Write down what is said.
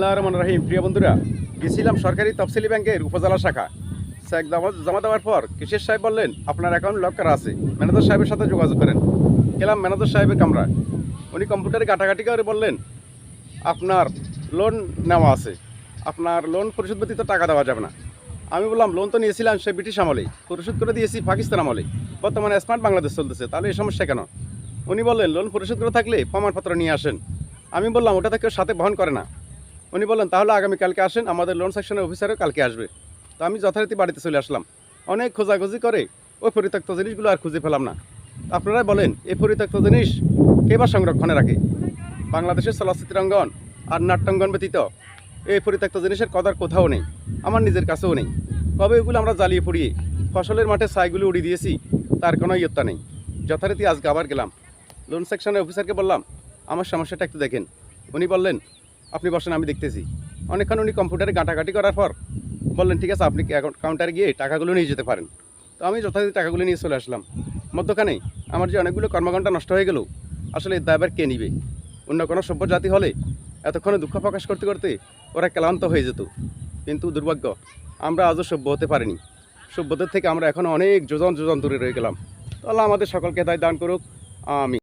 রহমান রহিম প্রিয় বন্ধুরা, গেছিলাম সরকারি তফসিলি ব্যাংকের উপজেলা শাখা। চেক জমা দেওয়ার পর কৃষির সাহেব বললেন, আপনার অ্যাকাউন্ট লক করা আছে। ম্যানেজার সাহেবের সাথে যোগাযোগ করেন। গেলাম ম্যানেজার সাহেবের কামরা উনি কম্পিউটারে ঘাটাঘাটি করে বললেন, আপনার লোন নেওয়া আছে। আপনার লোন পরিশোধ ব্যতীত টাকা দেওয়া যাবে না। আমি বললাম লোন তো নিয়েছিলাম, সে ব্রিটিশ আমলে পরিশোধ করে দিয়েছি পাকিস্তান আমলে বর্তমানে স্মার্ট বাংলাদেশ চলতেছে, তাহলে এই সমস্যা কেন? উনি বললেন লোন পরিশোধ করে থাকলে প্রমাণপত্র নিয়ে আসেন। আমি বললাম, ওটা তো কেউ সাথে বহন করে না। উনি বললেন তাহলে আগামীকালকে আসেন, আমাদের লোন সেকশনের অফিসারও কালকে আসবে। তো আমি যথারীতি বাড়িতে চলে আসলাম। অনেক খোঁজাখুঁজি করে ওই পরিত্যক্ত জিনিসগুলো আর খুঁজে পেলাম না। আপনারাই বলেন, এই পরিত্যক্ত জিনিস কে বা সংরক্ষণে রাখে? বাংলাদেশের চলচ্চিত্রাঙ্গন আর নাট্যাঙ্গন ব্যতীত এই পরিত্যক্ত জিনিসের কদার কোথাও নেই, আমার নিজের কাছেও নেই। কবে এগুলো আমরা জ্বালিয়ে পুড়িয়ে ফসলের মাঠে ছাইগুলো উড়িয়ে দিয়েছি, তার কোনো ইয়ত্তা নেই। যথারীতি আজকে আবার গেলাম। লোন সেকশনের অফিসারকে বললাম, আমার সমস্যাটা একটু দেখেন। উনি বললেন আপনি বসেন, আমি দেখতেছি। অনেকক্ষণ উনি কম্পিউটারে ঘাঁটাঘাঁটি করার পর বললেন, ঠিক আছে, আপনি কাউন্টারে গিয়ে টাকাগুলো নিয়ে যেতে পারেন। তো আমি যথারীতি টাকাগুলো নিয়ে চলে আসলাম। মধ্যখানে আমার যে অনেকগুলো কর্মঘণ্টা নষ্ট হয়ে গেল, আসলে দায়বার কে নিবে? অন্য কোনো সভ্য জাতি হলে এতক্ষণে দুঃখ প্রকাশ করতে করতে ওরা ক্লান্ত হয়ে যেত। কিন্তু দুর্ভাগ্য, আমরা আজও সভ্য হতে পারিনি। সভ্যতার থেকে আমরা এখনও অনেক যোজন যোজন দূরে রয়ে গেলাম। তো আল্লাহ আমাদের সকলকে দায় দান করুক। আমি